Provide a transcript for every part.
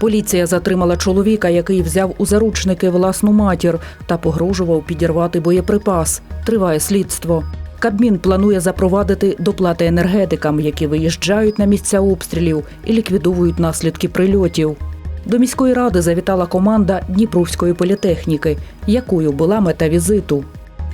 Поліція затримала чоловіка, який взяв у заручники власну матір та погрожував підірвати боєприпас. Триває слідство. Кабмін планує запровадити доплати енергетикам, які виїжджають на місця обстрілів і ліквідовують наслідки прильотів. До міської ради завітала команда Дніпровської політехніки, якою була мета візиту.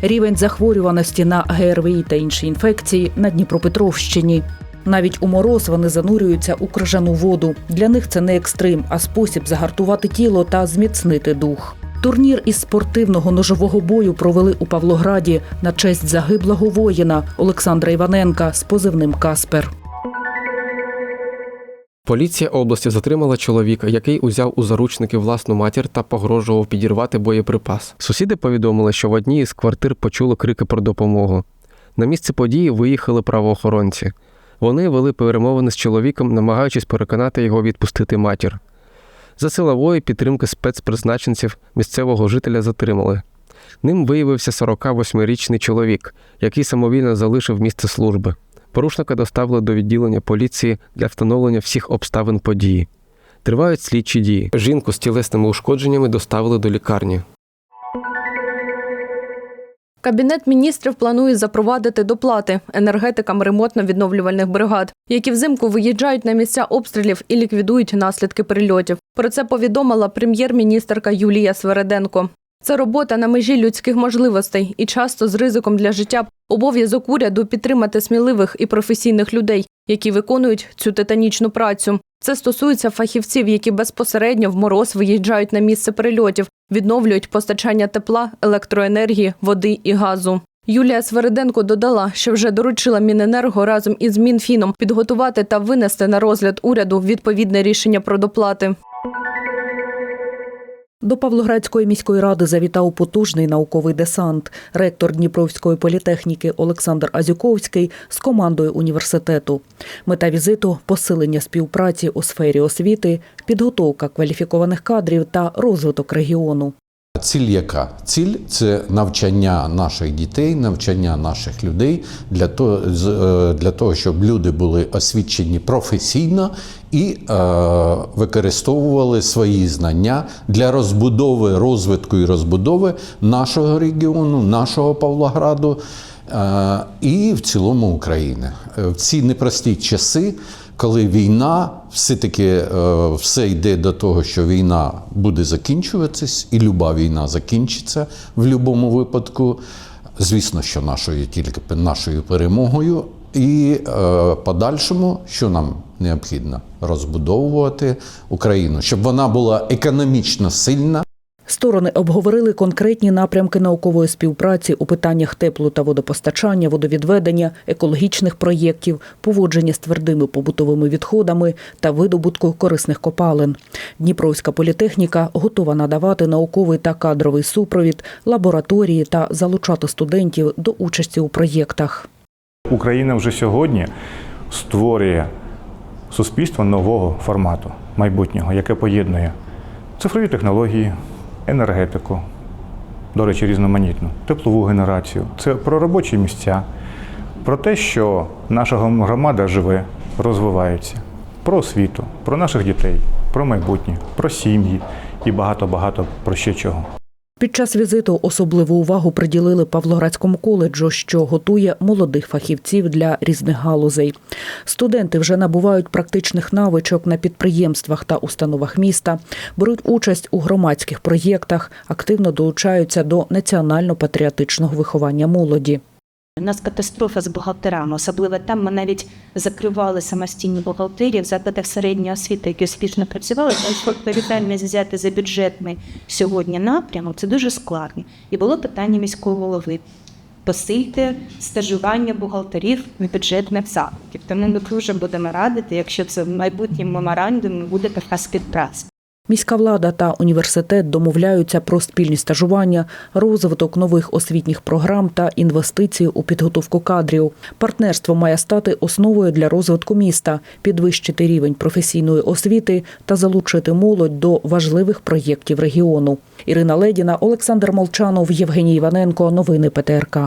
Рівень захворюваності на ГРВІ та інші інфекції на Дніпропетровщині. Навіть у мороз вони занурюються у крижану воду. Для них це не екстрим, а спосіб загартувати тіло та зміцнити дух. Турнір із спортивного ножового бою провели у Павлограді на честь загиблого воїна Олександра Іваненка з позивним Каспер. Поліція області затримала чоловіка, який узяв у заручники власну матір та погрожував підірвати боєприпас. Сусіди повідомили, що в одній із квартир почули крики про допомогу. На місце події виїхали правоохоронці. Вони вели перемовини з чоловіком, намагаючись переконати його відпустити матір. За силової підтримки спецпризначенців місцевого жителя затримали. Ним виявився 48-річний чоловік, який самовільно залишив місце служби. Порушника доставили до відділення поліції для встановлення всіх обставин події. Тривають слідчі дії. Жінку з тілесними ушкодженнями доставили до лікарні. Кабінет міністрів планує запровадити доплати енергетикам ремонтно-відновлювальних бригад, які взимку виїжджають на місця обстрілів і ліквідують наслідки прильотів. Про це повідомила прем'єр-міністерка Юлія Свереденко. Це робота на межі людських можливостей і часто з ризиком для життя обов'язок уряду підтримати сміливих і професійних людей, які виконують цю титанічну працю. Це стосується фахівців, які безпосередньо в мороз виїжджають на місце прильотів, відновлюють постачання тепла, електроенергії, води і газу. Юлія Свериденко додала, що вже доручила Міненерго разом із Мінфіном підготувати та винести на розгляд уряду відповідне рішення про доплати. До Павлоградської міської ради завітав потужний науковий десант. Ректор Дніпровської політехніки Олександр Азюковський з командою університету. Мета візиту посилення співпраці у сфері освіти, підготовка кваліфікованих кадрів та розвиток регіону. Ціль яка? Ціль це навчання наших дітей, навчання наших людей для того, е, для того щоб люди були освічені професійно і е, використовували свої знання для розбудови, розвитку і розбудови нашого регіону, нашого Павлограду е, і в цілому України. Е, В ці непрості часи коли війна, все-таки е, все йде до того, що війна буде закінчуватись, і люба війна закінчиться в будь-якому випадку. Звісно, що нашою тільки нашою перемогою. І е, подальшому, що нам необхідно, розбудовувати Україну, щоб вона була економічно сильна. Сторони обговорили конкретні напрямки наукової співпраці у питаннях теплу та водопостачання, водовідведення, екологічних проєктів, поводження з твердими побутовими відходами та видобутку корисних копалин. Дніпровська політехніка готова надавати науковий та кадровий супровід, лабораторії та залучати студентів до участі у проєктах. Україна вже сьогодні створює суспільство нового формату майбутнього, яке поєднує цифрові технології, енергетику, до речі, різноманітну, теплову генерацію. Це про робочі місця, про те, що наша громада живе, розвивається, про освіту, про наших дітей, про майбутнє, про сім'ї і багато-багато про ще чого. Під час візиту особливу увагу приділили Павлоградському коледжу, що готує молодих фахівців для різних галузей. Студенти вже набувають практичних навичок на підприємствах та установах міста, беруть участь у громадських проєктах, активно долучаються до національно-патріотичного виховання молоді. У нас катастрофа з бухгалтерами, особливо там ми навіть закривали самостійні бухгалтерії в закладах середньої освіти, які успішно працювали. Тому відповідальність взяти за бюджетний сьогодні напрямок це дуже складно. І було питання міського голови. Посильте стажування бухгалтерів в бюджетних закладів. Тому ми дуже будемо радити, якщо це в майбутньому меморандумі буде така співпраця. Міська влада та університет домовляються про спільні стажування, розвиток нових освітніх програм та інвестиції у підготовку кадрів. Партнерство має стати основою для розвитку міста, підвищити рівень професійної освіти та залучити молодь до важливих проєктів регіону. Ірина Ледіна, Олександр Молчанов, Євгеній Іваненко. Новини ПТРК.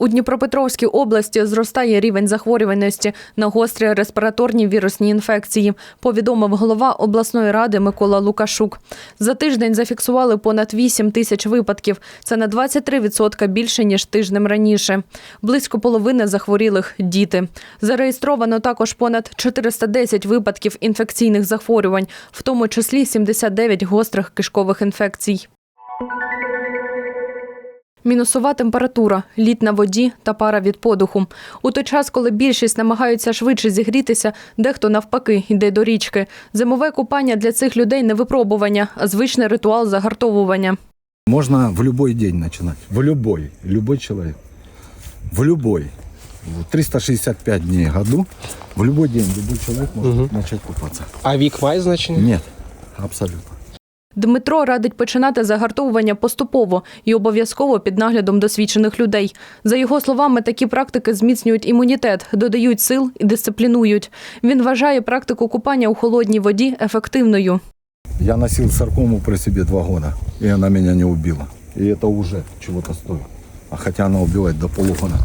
У Дніпропетровській області зростає рівень захворюваності на гострі респіраторні вірусні інфекції, повідомив голова обласної ради Микола Лукашук. За тиждень зафіксували понад 8 тисяч випадків. Це на 23% більше ніж тижнем раніше. Близько половини захворілих діти. Зареєстровано також понад 410 випадків інфекційних захворювань, в тому числі 79 гострих кишкових інфекцій. Мінусова температура, лід на воді та пара від подуху. У той час, коли більшість намагаються швидше зігрітися, дехто навпаки йде до річки. Зимове купання для цих людей не випробування, а звичний ритуал загартовування. Можно в любой день начинать. В любой. Любой человек. В любой. Вот 365 дней в году. В любой день любой человек может начать купаться. А вік має значення? Нет, абсолютно. Дмитро радить починати загартовування поступово і обов'язково під наглядом досвідчених людей. За його словами, такі практики зміцнюють імунітет, додають сил і дисциплінують. Він вважає практику купання у холодній воді ефективною. Я носил саркому при себе два года, и она меня не убила. И это уже чего-то стоит. А хотя она убивает до полугода.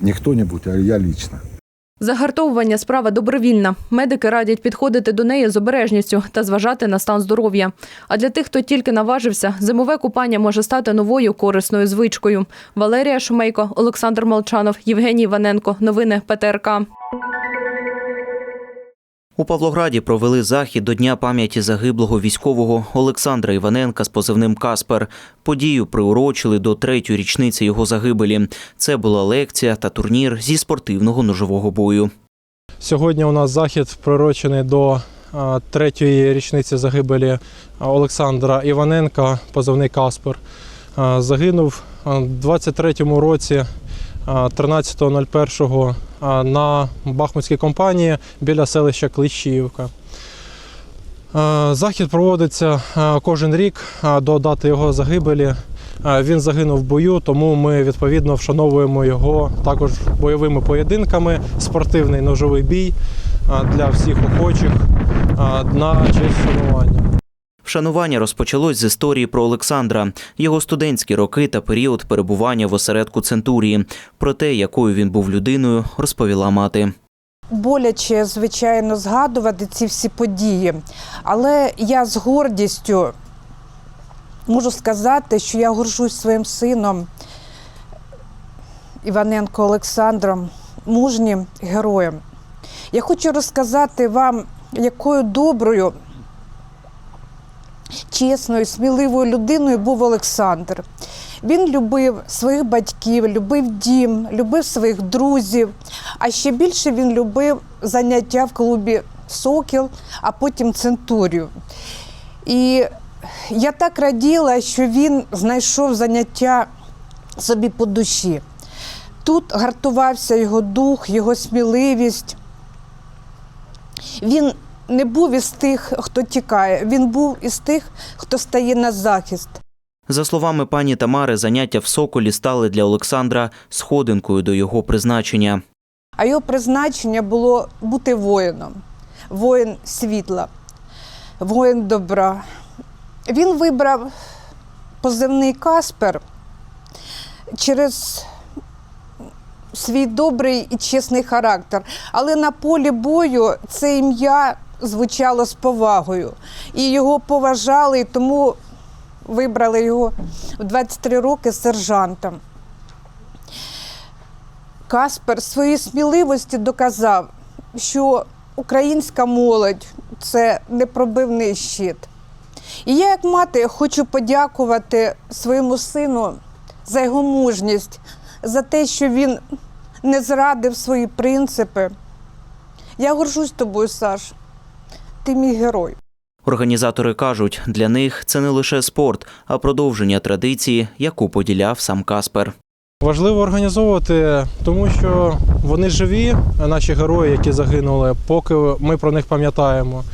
Не кто-нибудь, а я лично. Загартовування справа добровільна. Медики радять підходити до неї з обережністю та зважати на стан здоров'я. А для тих, хто тільки наважився, зимове купання може стати новою корисною звичкою. Валерія Шумейко, Олександр Молчанов, Євгеній Ваненко. Новини ПТРК. У Павлограді провели захід до Дня пам'яті загиблого військового Олександра Іваненка з позивним Каспер. Подію приурочили до третьої річниці його загибелі. Це була лекція та турнір зі спортивного ножового бою. Сьогодні у нас захід приурочений до третьої річниці загибелі Олександра Іваненка, позивний Каспер. Загинув в 23-му році, 13.01 на Бахмутській компанії біля селища Кліщіївка. Захід проводиться кожен рік до дати його загибелі. Він загинув в бою, тому ми відповідно вшановуємо його також бойовими поєдинками. Спортивний ножовий бій для всіх охочих на честь шанування. Вшанування розпочалось з історії про Олександра, його студентські роки та період перебування в осередку Центурії. Про те, якою він був людиною, розповіла мати. боляче, звичайно, згадувати ці всі події. Але я з гордістю можу сказати, що я горжусь своїм сином Іваненко Олександром, мужнім героєм. Я хочу розказати вам, якою доброю, чесною, сміливою людиною був Олександр. Він любив своїх батьків, любив дім, любив своїх друзів. А ще більше він любив заняття в клубі Сокіл, а потім Центурію. І я так раділа, що він знайшов заняття собі по душі. Тут гартувався його дух, його сміливість. Він не був із тих, хто тікає, він був із тих, хто стає на захист. За словами пані Тамари, заняття в Соколі стали для Олександра сходинкою до його призначення. А його призначення було бути воїном, воїн світла, воїн добра. Він вибрав позивний Каспер через свій добрий і чесний характер. Але на полі бою це ім'я звучало з повагою. І його поважали, і тому вибрали його в 23 роки сержантом. Каспер своїй сміливості доказав, що українська молодь це непробивний щит. І я, як мати, хочу подякувати своєму сину за його мужність, за те, що він не зрадив свої принципи. Я горжусь тобою, Саш. Ти мій герой. Організатори кажуть, для них це не лише спорт, а продовження традиції, яку поділяв сам Каспер. Важливо організовувати, тому що вони живі, наші герої, які загинули, поки ми про них пам'ятаємо.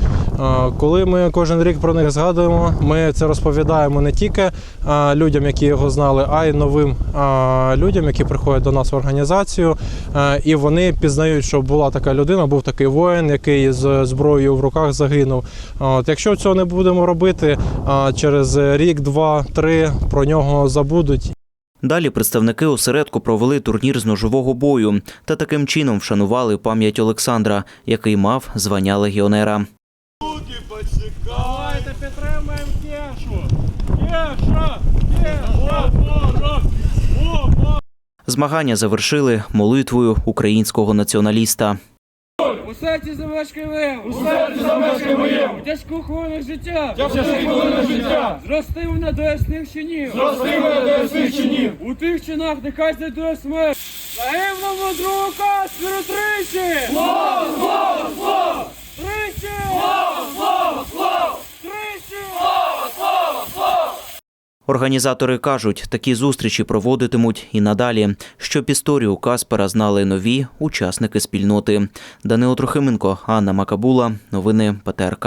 Коли ми кожен рік про них згадуємо, ми це розповідаємо не тільки людям, які його знали, а й новим людям, які приходять до нас в організацію. І вони пізнають, що була така людина, був такий воїн, який з зброєю в руках загинув. От якщо цього не будемо робити, через рік, два, три про нього забудуть Далі представники осередку провели турнір з ножового бою та таким чином вшанували пам'ять Олександра, який мав звання легіонера. Змагання завершили молитвою українського націоналіста. У серці замешкай лев! У серці замешкай лев! У тяжку хвилину життя! Тяжку хвилину життя! Зрости мене до ясних чинів! Зрости мене до ясних чинів! У тих чинах нехай знайдує смерть! Загиблому другу Каспіру тричі! Слава! Слава! Слава! Тричі! Слава! Слава! Слава! Тричі! Слава! Слава! Слава! Організатори кажуть, такі зустрічі проводитимуть і надалі, щоб історію Каспера знали нові учасники спільноти. Данило Трохименко, Анна Макабула. Новини ПТРК.